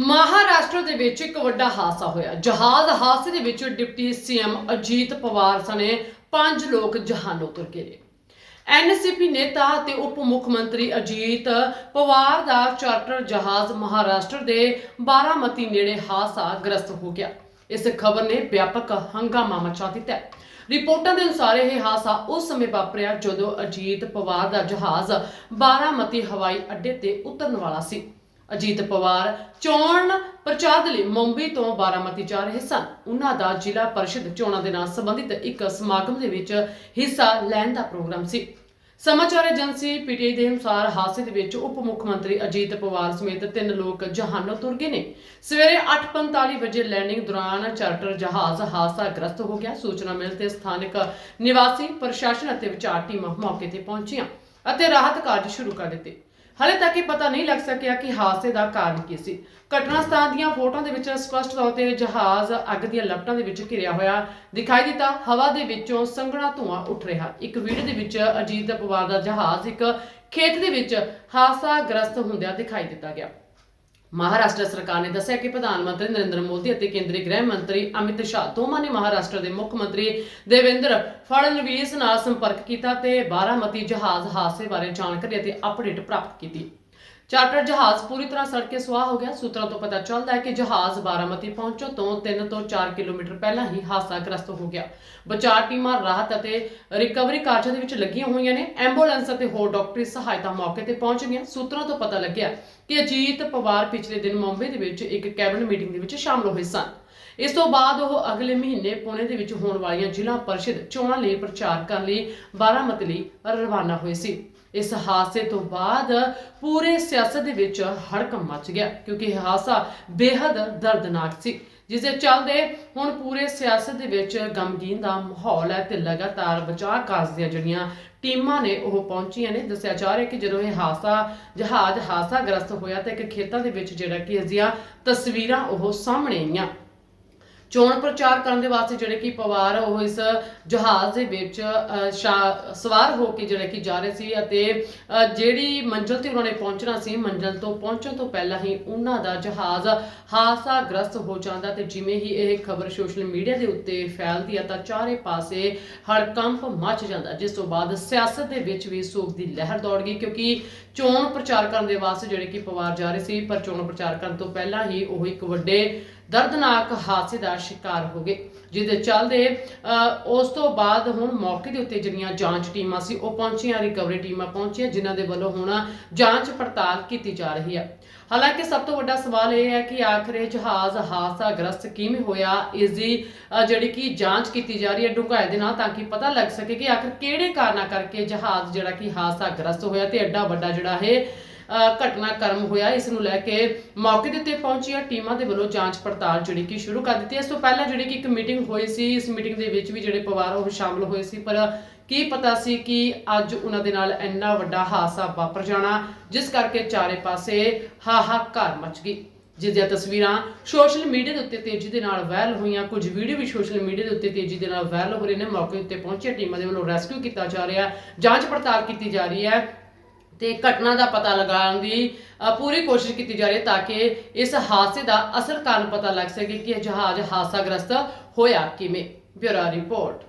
ਮਹਾਰਾਸ਼ਟਰ ਦੇ ਵਿੱਚ ਇੱਕ ਵੱਡਾ ਹਾਦਸਾ ਹੋਇਆ। ਜਹਾਜ਼ ਹਾਦਸੇ ਦੇ ਵਿੱਚ ਡਿਪਟੀ ਸੀਐਮ ਅਜੀਤ ਪਵਾਰ ਸਣੇ ਪੰਜ ਲੋਕ ਜਹਾਨੋਂ ਤੁਰ ਗਏ। ਨੇ ਐਨਸੀਪੀ ਨੇਤਾ ਅਤੇ ਉਪ ਮੁੱਖ ਮੰਤਰੀ ਅਜੀਤ ਪਵਾਰ ਦਾ ਚਾਰਟਰ ਜਹਾਜ਼ ਮਹਾਰਾਸ਼ਟਰ ਦੇ ਬਾਰਾਮਤੀ ਨੇੜੇ ਹਾਦਸਾ ਗ੍ਰਸਤ ਹੋ ਗਿਆ। ਇਸ ਖਬਰ ਨੇ ਵਿਆਪਕ ਹੰਗਾਮਾ ਮਚਾ ਦਿੱਤਾ ਹੈ। ਰਿਪੋਰਟਾਂ ਦੇ ਅਨੁਸਾਰ ਇਹ ਹਾਦਸਾ ਉਸ ਸਮੇਂ ਵਾਪਰਿਆ ਜਦੋਂ ਅਜੀਤ ਪਵਾਰ ਦਾ ਜਹਾਜ਼ ਬਾਰਾਮਤੀ ਹਵਾਈ ਅੱਡੇ ਤੇ ਉਤਰਨ ਵਾਲਾ ਸੀ। ਅਜੀਤ ਪਵਾਰ ਚੋਣ ਪ੍ਰਚਾਰ ਦੇ ਲਈ ਮੁੰਬਈ ਤੋਂ ਬਾਰਾਮਤੀ ਜਾ ਰਹੇ ਸਨ। ਉਹਨਾਂ ਦਾ ਜ਼ਿਲ੍ਹਾ ਪਰਿਸ਼ਦ ਚੋਣਾਂ ਦੇ ਨਾਲ ਸੰਬੰਧਿਤ ਇੱਕ ਸਮਾਗਮ ਦੇ ਵਿੱਚ ਹਿੱਸਾ ਲੈਣ ਦਾ ਪ੍ਰੋਗਰਾਮ ਸੀ। ਸਮਾਚਾਰ ਏਜੰਸੀ ਪੀਟੀਆਈ ਦੇ ਅਨੁਸਾਰ ਹਾਦਸੇ ਦੇ ਵਿੱਚ ਉਪ ਮੁੱਖ ਮੰਤਰੀ ਅਜੀਤ ਪਵਾਰ ਸਮੇਤ ਤਿੰਨ ਲੋਕ ਜਹਾਨੋਂ ਤੁਰ ਗਏ ਨੇ। ਸਵੇਰੇ 8:45 ਵਜੇ ਲੈਂਡਿੰਗ ਦੌਰਾਨ ਚਾਰਟਰ ਜਹਾਜ਼ ਹਾਦਸਾਗ੍ਰਸਤ ਹੋ ਗਿਆ। ਸੂਚਨਾ ਮਿਲ ਤੇ ਸਥਾਨਕ ਨਿਵਾਸੀ, ਪ੍ਰਸ਼ਾਸਨ ਅਤੇ ਵਿਚਾਰ ਟੀਮਾਂ ਮੌਕੇ ਤੇ ਪਹੁੰਚੀਆਂ ਅਤੇ ਰਾਹਤ ਕਾਰਜ ਸ਼ੁਰੂ ਕਰ ਦਿੱਤੇ। ਹਾਲੇ ਤੱਕ ਇਹ ਪਤਾ ਨਹੀਂ ਲੱਗ ਸਕਿਆ ਕਿ ਹਾਦਸੇ ਦਾ ਕਾਰਨ ਕੀ ਸੀ। ਘਟਨਾ ਸਥਾਨ ਦੀਆਂ ਫੋਟੋਆਂ ਦੇ ਵਿੱਚ ਸਪਸ਼ਟ ਤੌਰ ਤੇ ਜਹਾਜ਼ ਅੱਗ ਦੀਆਂ ਲਪਟਾਂ ਦੇ ਵਿੱਚ ਘਿਰਿਆ ਹੋਇਆ ਦਿਖਾਈ ਦਿੱਤਾ। ਹਵਾ ਦੇ ਵਿੱਚੋਂ ਸੰਘਣਾ ਧੂੰਆਂ ਉੱਠ ਰਿਹਾ। ਇੱਕ ਵੀਡੀਓ ਦੇ ਵਿੱਚ ਅਜੀਤ ਪਵਾਰ ਦਾ ਜਹਾਜ਼ ਇੱਕ ਖੇਤ ਦੇ ਵਿੱਚ ਹਾਦਸਾ ਗ੍ਰਸਤ ਹੁੰਦਿਆਂ ਦਿਖਾਈ ਦਿੱਤਾ ਗਿਆ। ਮਹਾਰਾਸ਼ਟਰ ਸਰਕਾਰ ਨੇ ਦੱਸਿਆ ਕਿ ਪ੍ਰਧਾਨ ਮੰਤਰੀ ਨਰਿੰਦਰ ਮੋਦੀ ਅਤੇ ਕੇਂਦਰੀ ਗ੍ਰਹਿ ਮੰਤਰੀ ਅਮਿਤ ਸ਼ਾਹ ਦੋਵਾਂ ਨੇ ਮਹਾਰਾਸ਼ਟਰ ਦੇ ਮੁੱਖ ਮੰਤਰੀ ਦੇਵੇਂਦਰ ਫੜਨਵੀਸ ਨਾਲ ਸੰਪਰਕ ਕੀਤਾ ਤੇ ਬਾਰਾਮਤੀ ਜਹਾਜ਼ ਹਾਦਸੇ ਬਾਰੇ ਜਾਣਕਾਰੀ ਅਤੇ ਅਪਡੇਟ ਪ੍ਰਾਪਤ ਕੀਤੀ। ਚਾਰਟਰ ਜਹਾਜ਼ ਪੂਰੀ ਤਰ੍ਹਾਂ ਸੜ ਕੇ ਸੁਆਹ ਹੋ ਗਿਆ। ਸੂਤਰਾਂ ਤੋਂ ਪਤਾ ਚੱਲਦਾ ਹੈ ਕਿ ਜਹਾਜ਼ ਬਾਰਾਮਤੀ ਪਹੁੰਚੋ ਤੋਂ 3 ਤੋਂ 4 ਕਿਲੋਮੀਟਰ ਪਹਿਲਾਂ ਹੀ ਹਾਦਸਾਗ੍ਰਸਤ ਹੋ ਗਿਆ। ਬਚਾਅ ਟੀਮਾਂ ਰਾਹਤ ਅਤੇ ਰਿਕਵਰੀ ਕਾਰਜਾਂ ਦੇ ਵਿੱਚ ਲੱਗੀਆਂ ਹੋਈਆਂ ਨੇ। ਐਂਬੂਲੈਂਸ ਅਤੇ ਹੋਰ ਡਾਕਟਰੀ ਸਹਾਇਤਾ ਮੌਕੇ ਤੇ ਪਹੁੰਚ ਗਈਆਂ। ਸੂਤਰਾਂ ਤੋਂ ਪਤਾ ਲੱਗਿਆ ਕਿ ਅਜੀਤ ਪਵਾਰ ਪਿਛਲੇ ਦਿਨ ਮੁੰਬਈ ਦੇ ਵਿੱਚ ਇੱਕ ਕੈਬਨਿਟ ਮੀਟਿੰਗ ਦੇ ਵਿੱਚ ਸ਼ਾਮਲ ਹੋਏ ਸਨ। ਇਸ ਤੋਂ ਬਾਅਦ ਉਹ ਅਗਲੇ ਮਹੀਨੇ ਪੁਣੇ ਦੇ ਵਿੱਚ ਹੋਣ ਵਾਲੀਆਂ ਜ਼ਿਲ੍ਹਾ ਪਰਿਸ਼ਦ ਚੋਣਾਂ ਲਈ ਪ੍ਰਚਾਰ ਕਰਨ ਲਈ ਬਾਰਾਮਤੀ ਲਈ ਰਵਾਨਾ ਹੋਏ ਸੀ। ਇਸ ਹਾਦਸੇ ਤੋਂ ਬਾਅਦ ਪੂਰੇ ਸਿਆਸਤ ਦੇ ਵਿੱਚ ਹੜਕੰਪ ਮਚ ਗਿਆ, ਕਿਉਂਕਿ ਇਹ ਹਾਦਸਾ ਬੇहद ਦਰਦਨਾਕ ਸੀ, ਜਿਸ ਦੇ ਚੱਲਦੇ ਹੁਣ ਪੂਰੇ ਸਿਆਸਤ ਦੇ ਵਿੱਚ ਗਮਗੀਨ ਦਾ ਮਾਹੌਲ ਹੈ ਤੇ ਲਗਾਤਾਰ ਬਚਾਅ ਕਾਰਜ ਦੀਆਂ ਜਿਹੜੀਆਂ ਟੀਮਾਂ ਨੇ ਉਹ ਪਹੁੰਚੀਆਂ ਨੇ, ਦੱਸਿਆ ਜਾ ਰਿਹਾ ਕਿ ਜਦੋਂ ਇਹ ਹਾਦਸਾ, ਜਹਾਜ਼ ਹਾਦਸਾ ਗ੍ਰਸਤ ਹੋਇਆ ਤਾਂ ਇੱਕ ਖੇਤਾਂ ਦੇ ਵਿੱਚ ਜਿਹੜਾ ਕਿ ਇਸ ਦੀਆਂ ਤਸਵੀਰਾਂ ਉਹ ਸਾਹਮਣੇ ਆਈਆਂ। ਚੋਣ ਪ੍ਰਚਾਰ ਕਰਨ ਦੇ ਵਾਸਤੇ ਜਿਹੜੇ ਕਿ ਪਵਾਰ ਉਹ ਇਸ ਜਹਾਜ਼ ਦੇ ਵਿੱਚ ਸ਼ਾ- ਸਵਾਰ ਹੋ ਕੇ ਜਿਹੜੇ ਕਿ ਜਾ ਰਹੇ ਸੀ ਅਤੇ ਜਿਹੜੀ ਮੰਜ਼ਲ ਤੇ ਉਹਨਾਂ ਨੇ ਪਹੁੰਚਣਾ ਸੀ, ਮੰਜ਼ਲ ਤੋਂ ਪਹੁੰਚਣ ਤੋਂ ਪਹਿਲਾਂ ਹੀ ਉਹਨਾਂ ਦਾ ਜਹਾਜ਼ ਹਾਦਸਾਗ੍ਰਸਤ ਹੋ ਜਾਂਦਾ ਤੇ ਜਿਵੇਂ ਹੀ ਇਹ ਖਬਰ ਸੋਸ਼ਲ ਮੀਡੀਆ ਦੇ ਉੱਤੇ ਫੈਲਦੀ ਆ ਤਾਂ ਚਾਰੇ ਪਾਸੇ ਹੜਕੰਪ ਮਚ ਜਾਂਦਾ, ਜਿਸ ਤੋਂ ਬਾਅਦ ਸਿਆਸਤ ਦੇ ਵਿੱਚ ਵੀ ਸੋਗ ਦੀ ਲਹਿਰ ਦੌੜ ਗਈ ਕਿਉਂਕਿ ਚੋਣ ਪ੍ਰਚਾਰ ਕਰਨ ਦੇ ਵਾਸਤੇ ਜਿਹੜੇ ਕਿ ਪਵਾਰ ਜਾ ਰਹੇ ਸੀ, ਪਰ ਚੋਣ ਪ੍ਰਚਾਰ ਕਰਨ ਤੋਂ ਪਹਿਲਾਂ ਹੀ ਉਹ ਇੱਕ ਵੱਡੇ ਦਰਦਨਾਕ ਹਾਦਸੇ ਦਾ ਸ਼ਿਕਾਰ ਹੋ ਗਏ, ਜਿਹਦੇ ਚੱਲਦੇ ਉਸ ਤੋਂ ਬਾਅਦ ਹੁਣ ਮੌਕੇ ਦੇ ਉੱਤੇ ਜਿਹੜੀਆਂ ਜਾਂਚ ਟੀਮਾਂ ਸੀ, ਉਹ ਪਹੁੰਚੀਆਂ ਰਿਕਵਰੀ ਟੀਮਾਂ ਪਹੁੰਚੀਆਂ, ਜਿਨ੍ਹਾਂ ਦੇ ਵੱਲੋਂ ਹੁਣ ਜਾਂਚ ਪੜਤਾਲ ਕੀਤੀ ਜਾ ਰਹੀ ਹੈ। ਹਾਲਾਂਕਿ ਸਭ ਤੋਂ ਵੱਡਾ ਸਵਾਲ ਇਹ ਹੈ ਕਿ ਆਖਰ ਇਹ ਜਹਾਜ਼ ਹਾਦਸਾਗ੍ਰਸਤ ਕਿਵੇਂ ਹੋਇਆ, ਇਸ ਦੀ ਜਿਹੜੀ ਕਿ ਜਾਂਚ ਕੀਤੀ ਜਾ ਰਹੀ ਹੈ ਡੂੰਘਾਈ ਦੇ ਨਾਲ ਤਾਂ ਕਿ ਪਤਾ ਲੱਗ ਸਕੇ ਕਿ ਆਖਰ ਕਿਹੜੇ ਕਾਰਨਾਂ ਕਰਕੇ ਜਹਾਜ਼ ਜਿਹੜਾ ਕਿ ਹਾਦਸਾਗ੍ਰਸਤ ਹੋਇਆ ਤੇ ਐਡਾ ਵੱਡਾ ਜਿਹੜਾ ਇਹ ਘਟਨਾਕ੍ਰਮ ਹੋਇਆ। ਇਸ ਨੂੰ ਲੈ ਕੇ ਮੌਕੇ ਦੇ ਉੱਤੇ ਪਹੁੰਚੀਆਂ ਟੀਮਾਂ ਦੇ ਵੱਲੋਂ ਜਾਂਚ ਪੜਤਾਲ ਜਿਹੜੀ ਕਿ ਸ਼ੁਰੂ ਕਰ ਦਿੱਤੀ। ਹੈ। ਇਸ ਤੋਂ ਪਹਿਲਾਂ ਜਿਹੜੀ ਕਿ ਇੱਕ ਮੀਟਿੰਗ ਹੋਈ ਸੀ, ਇਸ ਮੀਟਿੰਗ ਦੇ ਵਿੱਚ ਵੀ ਜਿਹੜੇ ਪਰਿਵਾਰ ਉਹ ਸ਼ਾਮਲ ਹੋਏ ਸੀ। ਪਰ ਕੀ ਪਤਾ ਸੀ ਕਿ ਅੱਜ ਉਹਨਾਂ ਦੇ ਨਾਲ ਇੰਨਾ ਵੱਡਾ ਹਾਦਸਾ ਵਾਪਰ ਜਾਣਾ, ਜਿਸ ਕਰਕੇ ਚਾਰੇ ਪਾਸੇ ਹਾਹਾਕਾਰ ਮਚ ਗਈ। ਜਿਸ ਦੀਆਂ ਤਸਵੀਰਾਂ ਸੋਸ਼ਲ ਮੀਡੀਆ ਦੇ ਉੱਤੇ ਤੇਜ਼ੀ ਦੇ ਨਾਲ ਵਾਇਰਲ ਹੋਈਆਂ। ਕੁਝ ਵੀਡੀਓ ਵੀ ਸੋਸ਼ਲ ਮੀਡੀਆ ਦੇ ਉੱਤੇ ਤੇਜ਼ੀ ਦੇ ਨਾਲ ਵਾਇਰਲ ਹੋ ਰਹੇ ਨੇ। ਮੌਕੇ ਉੱਤੇ ਪਹੁੰਚੀਆਂ ਟੀਮਾਂ ਦੇ ਵੱਲੋਂ ਰੈਸਕਿਊ ਕੀਤਾ ਜਾ ਰਿਹਾ। ਜਾਂਚ ਪੜਤਾਲ ਕੀਤੀ ਜਾ ਰਹੀ ਹੈ। ਤੇ ਘਟਨਾ ਦਾ ਪਤਾ ਲਗਾਉਣ ਦੀ ਪੂਰੀ ਕੋਸ਼ਿਸ਼ ਕੀਤੀ ਜਾ ਰਹੀ ਹੈ ਤਾਂ ਕਿ ਇਸ ਹਾਦਸੇ ਦਾ ਅਸਲ ਕਾਰਨ ਪਤਾ ਲੱਗ ਸਕੇ ਕਿ ਇਹ ਜਹਾਜ਼ ਹਾਦਸਾਗ੍ਰਸਤ ਹੋਇਆ ਕਿਵੇਂ। Bureau report.